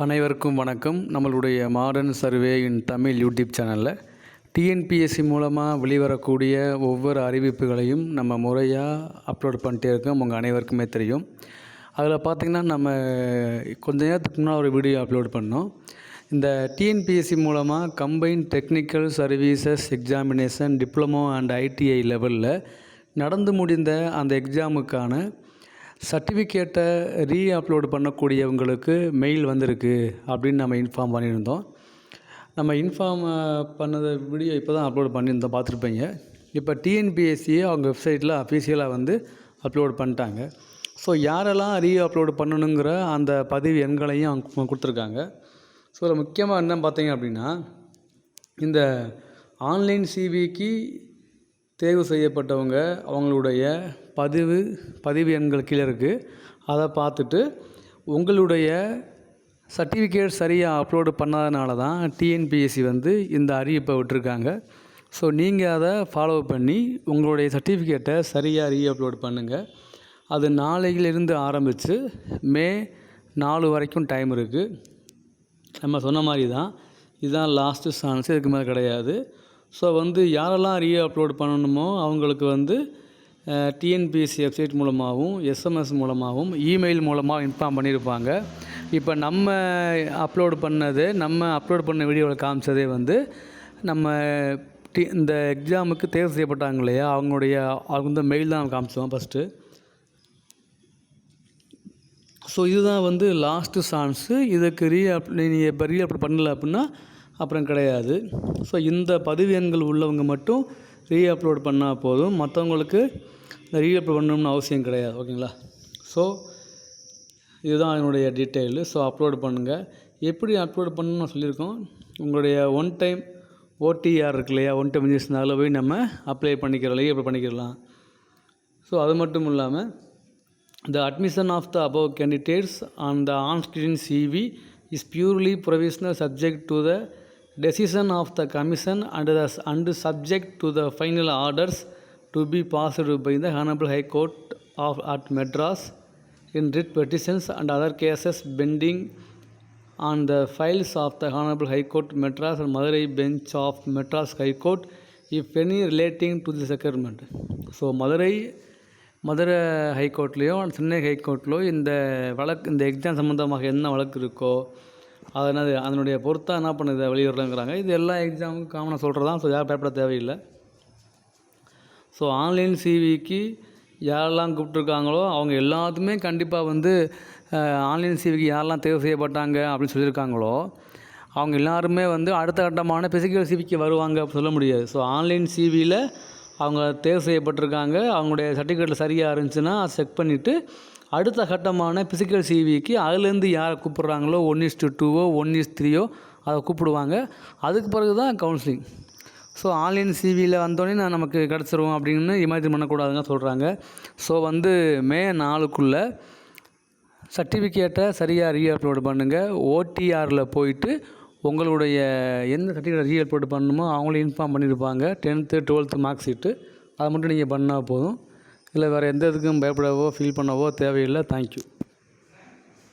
அனைவருக்கும் வணக்கம். நம்மளுடைய modern survey in Tamil YouTube சேனலில் டிஎன்பிஎஸ்சி மூலமாக வெளிவரக்கூடிய ஒவ்வொரு அறிவிப்புகளையும் நம்ம முறையாக அப்லோட் பண்ணிட்டே இருக்கோம். உங்கள் அனைவருக்குமே தெரியும். அதில் பார்த்திங்கன்னா நம்ம கொஞ்ச நேரத்துக்கு முன்னால் ஒரு வீடியோ அப்லோட் பண்ணோம். இந்த டிஎன்பிஎஸ்சி மூலமாக combine technical services examination diploma and ITI லெவலில் நடந்து முடிந்த அந்த எக்ஸாமுக்கான சர்டிஃபிகேட்டை ரீ அப்லோடு பண்ணக்கூடியவங்களுக்கு மெயில் வந்திருக்கு அப்படின்னு நம்ம இன்ஃபார்ம் பண்ணியிருந்தோம். நம்ம இன்ஃபார்ம் பண்ணது வீடியோ இப்போ தான் அப்லோடு பண்ணியிருந்தோம் பார்த்துருப்பீங்க. இப்போ டிஎன்பிஎஸ்சியை அவங்க வெப்சைட்டில் அஃபீஷியலாக வந்து அப்லோடு பண்ணிட்டாங்க. ஸோ யாரெல்லாம் ரீ அப்லோடு பண்ணணுங்கிற அந்த பதிவு எண்களையும் அவங்க கொடுத்துருக்காங்க. ஸோ அதில் முக்கியமாக என்ன பார்த்தீங்க அப்படின்னா இந்த ஆன்லைன் சிவிக்கு தேர்வு செய்யப்பட்டவங்க அவங்களுடைய பதிவு பதிவு எண்கள் கீழே இருக்குது அதை பார்த்துட்டு உங்களுடைய சர்டிஃபிகேட் சரியாக அப்லோடு பண்ணாதனால தான் டிஎன்பிஎஸ்சி வந்து இந்த அறிவிப்பை விட்டுருக்காங்க. ஸோ நீங்கள் அதை ஃபாலோ பண்ணி உங்களுடைய சர்டிஃபிகேட்டை சரியாக ரீ அப்லோட் பண்ணுங்கள் அது நாளையிலிருந்து ஆரம்பித்து மே நாலு வரைக்கும் டைம் இருக்குது நம்ம சொன்ன மாதிரி தான் இதுதான் லாஸ்ட்டு சான்ஸ் இதுக்கு மேலே கிடையாது. ஸோ வந்து யாரெல்லாம் ரீ அப்லோட் பண்ணணுமோ அவங்களுக்கு வந்து டிஎன்பிஎஸ்சி வெப்சைட் மூலமாகவும் எஸ்எம்எஸ் மூலமாகவும் இமெயில் மூலமாக இன்ஃபார்ம் பண்ணியிருப்பாங்க. இப்போ நம்ம அப்லோடு பண்ணது நம்ம அப்லோட் பண்ண வீடியோவில் காமிச்சதே வந்து நம்ம டி இந்த எக்ஸாமுக்கு தேர்வு செய்யப்பட்டாங்க இல்லையா? அவங்களுடைய அவங்க வந்து மெயில் தான் காமிச்சோம் ஃபஸ்ட்டு ஸோ இதுதான் வந்து லாஸ்ட்டு சான்ஸு இதுக்கு ரீ அப் நீங்கள் இப்போ ரீ அப்லோட் பண்ணல அப்படின்னா அப்புறம் கிடையாது. ஸோ இந்த பதிவு எண்கள் உள்ளவங்க மட்டும் ரீ அப்லோட் பண்ணால் போதும். மற்றவங்களுக்கு ரீ அப்லோட் பண்ணணும்னு அவசியம் கிடையாது. ஓகேங்களா ஸோ இதுதான் என்னுடைய டீட்டெயிலு ஸோ அப்லோட் பண்ணுங்கள் எப்படி அப்லோட் பண்ணணும்னு சொல்லியிருக்கோம். உங்களுடைய ஒன் டைம் ஓடிஆர் இருக்கு இல்லையா? ஒன் டைம் இன்ஜெக்ஷன் அதில் போய் நம்ம அப்ளை பண்ணிக்கிறோம் ரீ அப்ளை பண்ணிக்கிறலாம். ஸோ அது மட்டும் இல்லாமல் the admission of the above candidates on the on screen CV is purely provisional subject to the decision of the commission and the and subject to the final orders to be passed by the honorable high court of at madras in writ petitions and other cases pending on the files of the honorable high court madras and madurai bench of madras high court if any relating to this requirement so Madurai Madurai ஹைகோர்ட்லேயோ Chennai ஹைகோர்ட்லேயோ இந்த வழக்கு இந்த exam சம்மந்தமாக என்ன வழக்கு இருக்கோ அது என்னது அதனுடைய பொறுத்தாக என்ன பண்ணுது வெளியிடுறேங்கிறாங்க இது எல்லா எக்ஸாமுக்கும் காமனாக சொல்கிறதான் ஸோ யார் பயப்பட தேவையில்லை. ஸோ ஆன்லைன் சிவிக்கு யாரெல்லாம் கூப்பிட்ருக்காங்களோ அவங்க எல்லாத்துமே கண்டிப்பாக வந்து ஆன்லைன் சிவிக்கு யாரெல்லாம் தேர்வு செய்யப்பட்டாங்க அப்படின்னு சொல்லியிருக்காங்களோ அவங்க எல்லாருமே வந்து அடுத்த கட்டமான பிசிக்கல் சிவிக்கு வருவாங்க அப்படி சொல்ல முடியாது. ஸோ ஆன்லைன் சிவியில் அவங்க தேர்வு செய்யப்பட்டிருக்காங்க. அவங்களுடைய சர்டிஃபிகேட்டில் சரியாக இருந்துச்சுன்னா செக் பண்ணிவிட்டு அடுத்த கட்டமான ஃபிசிக்கல் சிவிக்கு அதுலேருந்து யாரை கூப்பிட்றாங்களோ ஒன் இஸ் டூ டூவோ ஒன் இஸ் த்ரீயோ அதை கூப்பிடுவாங்க. அதுக்கு பிறகு தான் கவுன்சிலிங் ஸோ ஆன்லைன் சிவியில் வந்தோடனே நான் நமக்கு கிடச்சிருவோம் அப்படின்னு இமேஜின் பண்ணக்கூடாதுங்க சொல்கிறாங்க ஸோ வந்து மே நாலுக்குள்ளே சர்டிஃபிகேட்டை சரியாக ரீ அப்லோடு பண்ணுங்கள் ஓடிஆரில் போயிட்டு உங்களுடைய எந்த சர்டிஃபிகேட் ரீ அப்லோடு பண்ணணுமோ அவங்களும் இன்ஃபார்ம் பண்ணியிருப்பாங்க டென்த்து டுவெல்த்து மார்க் ஷீட்டு அதை மட்டும் நீங்கள் பண்ணால் போதும். இல்லை வேறு எந்த இதுக்கும் பயப்படவோ ஃபீல் பண்ணவோ தேவையில்லை. தேங்க்யூ